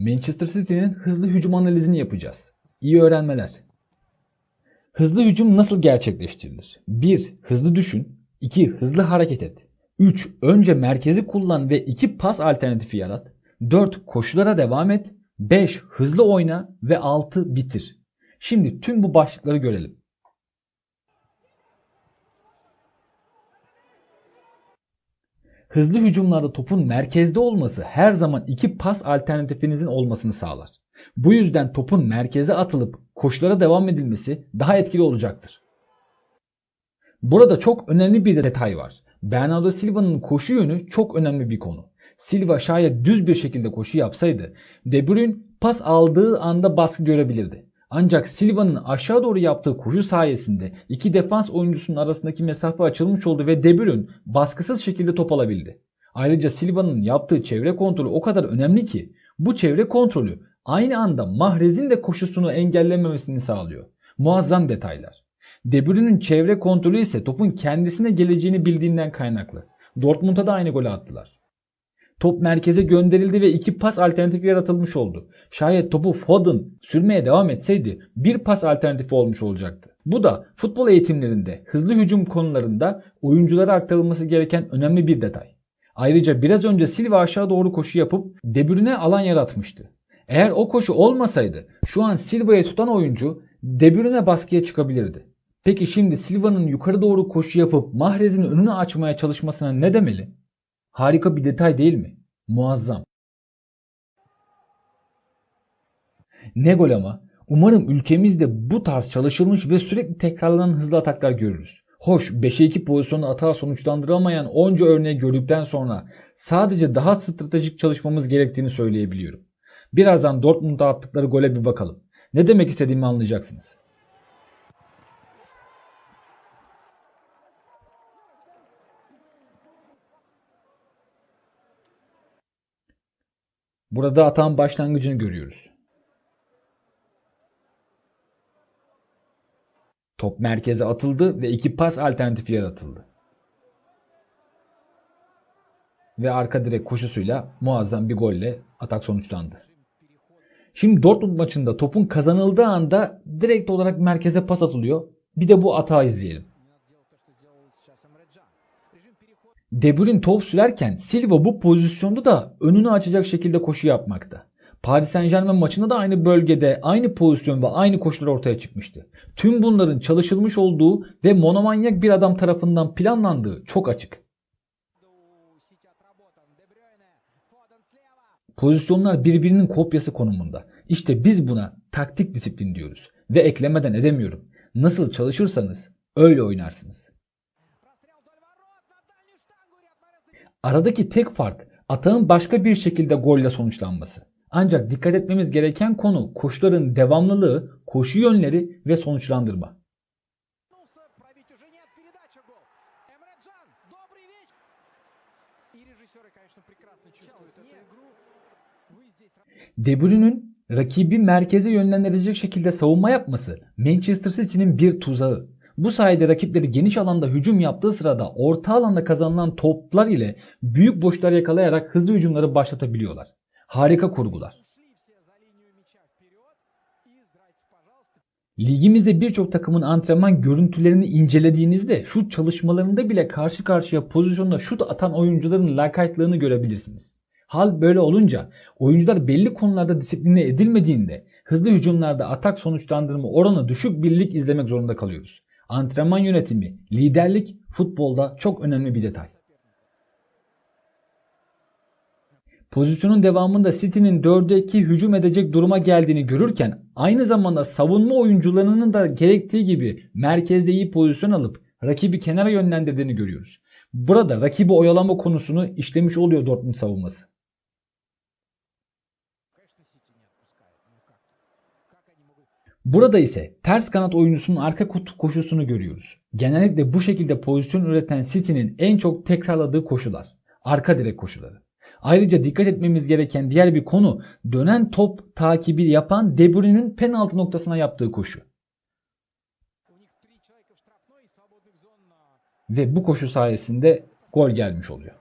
Manchester City'nin hızlı hücum analizini yapacağız. İyi öğrenmeler. Hızlı hücum nasıl gerçekleştirilir? 1. Hızlı düşün. 2. Hızlı hareket et. 3. Önce merkezi kullan ve 2 pas alternatifi yarat. 4. Koşulara devam et. 5. Hızlı oyna ve 6. Bitir. Şimdi tüm bu başlıkları görelim. Hızlı hücumlarda topun merkezde olması her zaman iki pas alternatifinizin olmasını sağlar. Bu yüzden topun merkeze atılıp koşulara devam edilmesi daha etkili olacaktır. Burada çok önemli bir detay var. Bernardo Silva'nın koşu yönü çok önemli bir konu. Silva şayet düz bir şekilde koşu yapsaydı De Bruyne pas aldığı anda baskı görebilirdi. Ancak Silva'nın aşağı doğru yaptığı koşu sayesinde iki defans oyuncusunun arasındaki mesafe açılmış oldu ve De Bruyne baskısız şekilde top alabildi. Ayrıca Silva'nın yaptığı çevre kontrolü o kadar önemli ki bu çevre kontrolü aynı anda Mahrez'in de koşusunu engellememesini sağlıyor. Muazzam detaylar. De Bruyne'nin çevre kontrolü ise topun kendisine geleceğini bildiğinden kaynaklı. Dortmund'a da aynı golü attılar. Top merkeze gönderildi ve iki pas alternatifi yaratılmış oldu. Şayet topu Foden sürmeye devam etseydi bir pas alternatifi olmuş olacaktı. Bu da futbol eğitimlerinde hızlı hücum konularında oyunculara aktarılması gereken önemli bir detay. Ayrıca biraz önce Silva aşağı doğru koşu yapıp De Bruyne alan yaratmıştı. Eğer o koşu olmasaydı şu an Silva'yı tutan oyuncu De Bruyne baskıya çıkabilirdi. Peki şimdi Silva'nın yukarı doğru koşu yapıp Mahrez'in önünü açmaya çalışmasına ne demeli? Harika bir detay değil mi? Muazzam. Ne gol ama. Umarım ülkemizde bu tarz çalışılmış ve sürekli tekrarlanan hızlı ataklar görürüz. Hoş 5'e 2 pozisyonu atağa sonuçlandıramayan onca örneği gördükten sonra sadece daha stratejik çalışmamız gerektiğini söyleyebiliyorum. Birazdan Dortmund'a attıkları gole bir bakalım. Ne demek istediğimi anlayacaksınız. Burada atağın başlangıcını görüyoruz. Top merkeze atıldı ve iki pas alternatifi yaratıldı. Ve arka direk koşusuyla muazzam bir golle atak sonuçlandı. Şimdi Dortmund maçında topun kazanıldığı anda direkt olarak merkeze pas atılıyor. Bir de bu atağı izleyelim. De Bruyne top sürerken Silva bu pozisyonda da önünü açacak şekilde koşu yapmakta. Paris Saint Germain maçında da aynı bölgede aynı pozisyon ve aynı koşular ortaya çıkmıştı. Tüm bunların çalışılmış olduğu ve monomanyak bir adam tarafından planlandığı çok açık. Pozisyonlar birbirinin kopyası konumunda. İşte biz buna taktik disiplin diyoruz. Ve eklemeden edemiyorum. Nasıl çalışırsanız öyle oynarsınız. Aradaki tek fark atağın başka bir şekilde golle sonuçlanması. Ancak dikkat etmemiz gereken konu koşuların devamlılığı, koşu yönleri ve sonuçlandırma. De Bruyne'nin rakibi merkeze yönlendirecek şekilde savunma yapması Manchester City'nin bir tuzağı. Bu sayede rakipleri geniş alanda hücum yaptığı sırada orta alanda kazanılan toplar ile büyük boşlar yakalayarak hızlı hücumları başlatabiliyorlar. Harika kurgular. Ligimizde birçok takımın antrenman görüntülerini incelediğinizde şu çalışmalarında bile karşı karşıya pozisyonda şut atan oyuncuların lakaytlığını görebilirsiniz. Hal böyle olunca oyuncular belli konularda disipline edilmediğinde hızlı hücumlarda atak sonuçlandırma oranı düşük bir lig izlemek zorunda kalıyoruz. Antrenman yönetimi, liderlik futbolda çok önemli bir detay. Pozisyonun devamında City'nin 4'e 2 hücum edecek duruma geldiğini görürken aynı zamanda savunma oyuncularının da gerektiği gibi merkezde iyi pozisyon alıp rakibi kenara yönlendirdiğini görüyoruz. Burada rakibi oyalama konusunu işlemiş oluyor Dortmund savunması. Burada ise ters kanat oyuncusunun arka kutu koşusunu görüyoruz. Genellikle bu şekilde pozisyon üreten City'nin en çok tekrarladığı koşular. Arka direk koşuları. Ayrıca dikkat etmemiz gereken diğer bir konu dönen top takibi yapan De Bruyne'nin penaltı noktasına yaptığı koşu. Ve bu koşu sayesinde gol gelmiş oluyor.